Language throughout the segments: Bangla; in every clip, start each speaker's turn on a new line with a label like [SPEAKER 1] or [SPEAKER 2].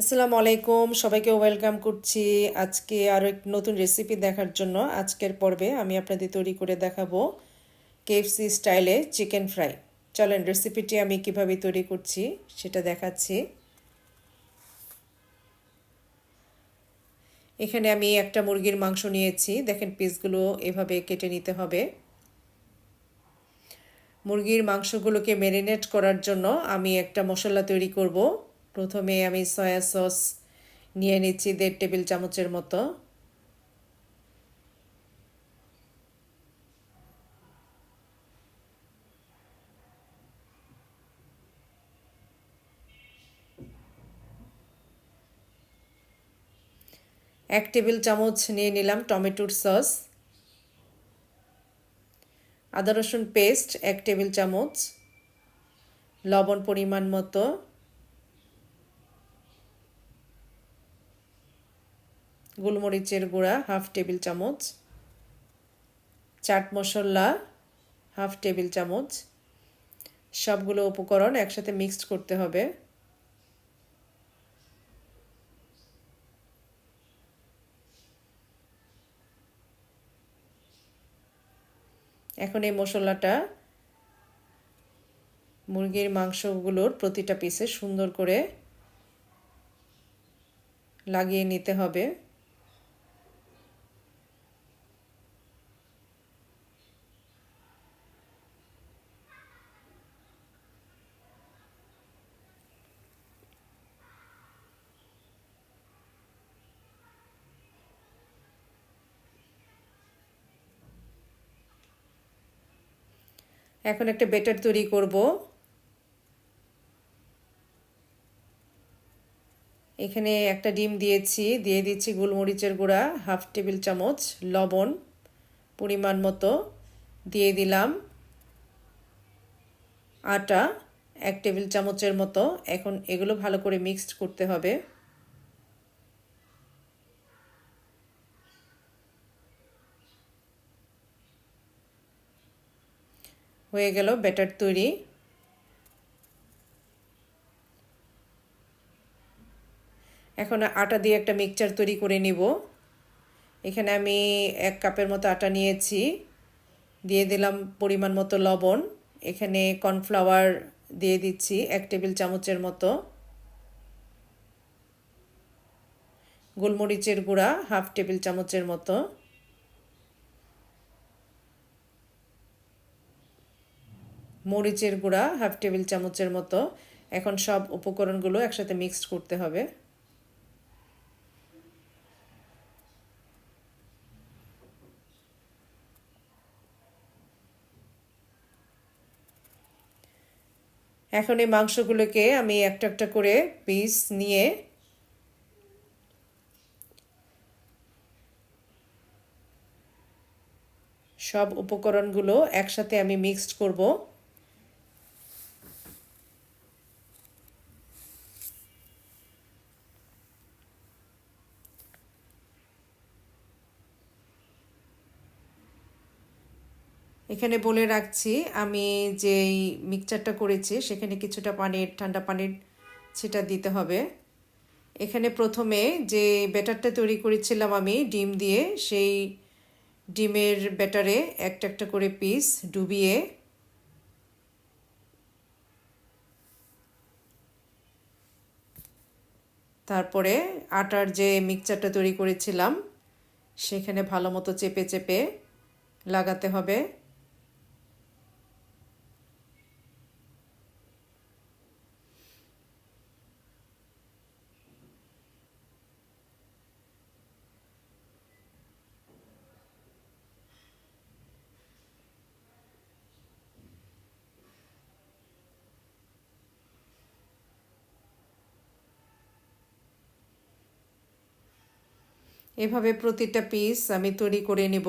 [SPEAKER 1] আসসালামু আলাইকুম, সবাইকে ওয়েলকাম করছি আজকে আরও এক নতুন রেসিপি দেখার জন্য। আজকের পর্বে আমি আপনাদের তৈরি করে দেখাবো কেএফসি স্টাইলে চিকেন ফ্রাই চলেন রেসিপিটি আমি কীভাবে তৈরি করছি সেটা দেখাচ্ছি। এখানে আমি একটা মুরগির মাংস নিয়েছি। দেখেন পিসগুলো এভাবে কেটে নিতে হবে। মুরগির মাংসগুলোকে ম্যারিনেট করার জন্য আমি একটা মশলা তৈরি করব। প্রথমে আমি সয়া সস নিয়ে নিচ্ছি দেড় টেবিল চামচের মতো। এক টেবিল চামচ নিয়ে নিলাম টমেটোর সস। আদা রসুন পেস্ট এক টেবিল চামচ। লবণ পরিমাণ মতো। গোলমরিচের গুঁড়া, হাফ টেবিল চামচ। চাট মশলা, হাফ টেবিল চামচ। সবগুলো উপকরণ একসাথে মিক্সড করতে হবে। এখন এই মশলাটা মুরগির মাংসগুলোর প্রতিটা পিসে সুন্দর করে লাগিয়ে নিতে হবে। এখন একটা বেটার তৈরি করব। এখানে একটা ডিম দিয়েছি, দিয়ে দিচ্ছি গোলমরিচের গুঁড়া, হাফ টেবিল চামচ লবণ পরিমাণ মতো দিয়ে দিলাম। আটা এক টেবিল চামচের মতো। এখন এগুলো ভালো করে মিক্সড করতে হবে। হয়ে গেল ব্যাটার তৈরি। এখন আটা দিয়ে একটা মিক্সচার তৈরি করে নিব। এখানে আমি এক কাপের মতো আটা নিয়েছি। দিয়ে দিলাম পরিমাণ মতো লবণ। এখানে কর্নফ্লাওয়ার দিয়ে দিচ্ছি এক টেবিল চামচের মতো। গোলমরিচের গুঁড়া হাফ টেবিল চামচের মতো। মরিচের গুঁড়া, হাফ টেবিল চামচের মতো। এখন সব উপকরণগুলো একসাথে মিক্সড করতে হবে। এখন এই মাংসগুলোকে আমি একটা একটা করে পিস নিয়ে সব উপকরণগুলো একসাথে আমি মিক্সড করব। এখানে বলে রাখছি, আমি যেই মিক্সচারটা করেছি, সেখানে কিছুটা পানির, ঠান্ডা পানির সেটা দিতে হবে। এখানে প্রথমে যে ব্যাটারটা তৈরি করেছিলাম আমি, ডিম দিয়ে, সেই ডিমের ব্যাটারে একটা একটা করে পিস ডুবিয়ে তারপরে আটার যে মিক্সচারটা তৈরি করেছিলাম, সেখানে ভালো মতো চেপে চেপে লাগাতে হবে। এভাবে প্রতিটা পিস আমি তৈরি করে নেব।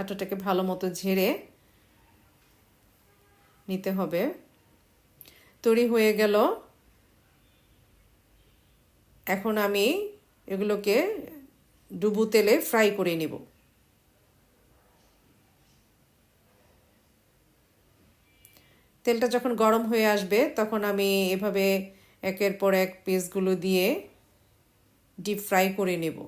[SPEAKER 1] আটাটাকে ভালো মতো ঝেড়ে নিতে হবে। তৈরি হয়ে গেল। এখন আমি এগুলোকে ডুবু তেলে ফ্রাই করে নিব। তেলটা যখন গরম হয়ে আসবে, তখন আমি এভাবে একের পর এক পিসগুলো দিয়ে ডিপ ফ্রাই করে নেব।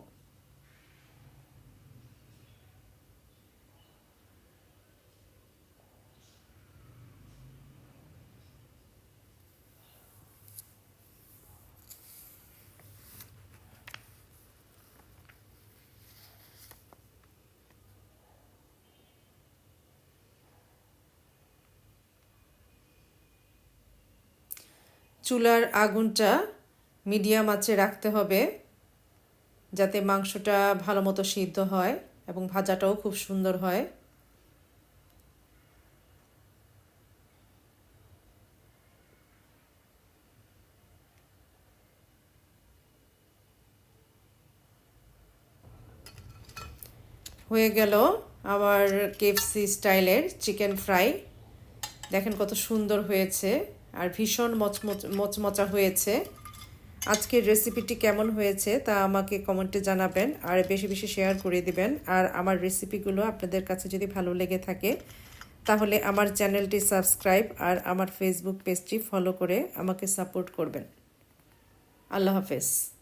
[SPEAKER 1] চুলার আগুনটা মিডিয়াম আঁচে রাখতে হবে যাতে মাংসটা ভালো মতো সিদ্ধ হয় এবং ভাজাটাও খুব সুন্দর হয়। হয়ে গেল আমার কেএফসি স্টাইলের চিকেন ফ্রাই। দেখেন কত সুন্দর হয়েছে। আর ভীষণ মচমচ, মচমচা হয়েছে। আজকের রেসিপিটি কেমন হয়েছে তা আমাকে কমেন্টে জানাবেন, আর বেশি বেশি শেয়ার করে দিবেন। আর আমার রেসিপিগুলো আপনাদের কাছে যদি ভালো লেগে থাকে, তাহলে আমার চ্যানেলটি সাবস্ক্রাইব আর আমার ফেসবুক পেজটি ফলো করে আমাকে সাপোর্ট করবেন। আল্লাহ হাফেজ।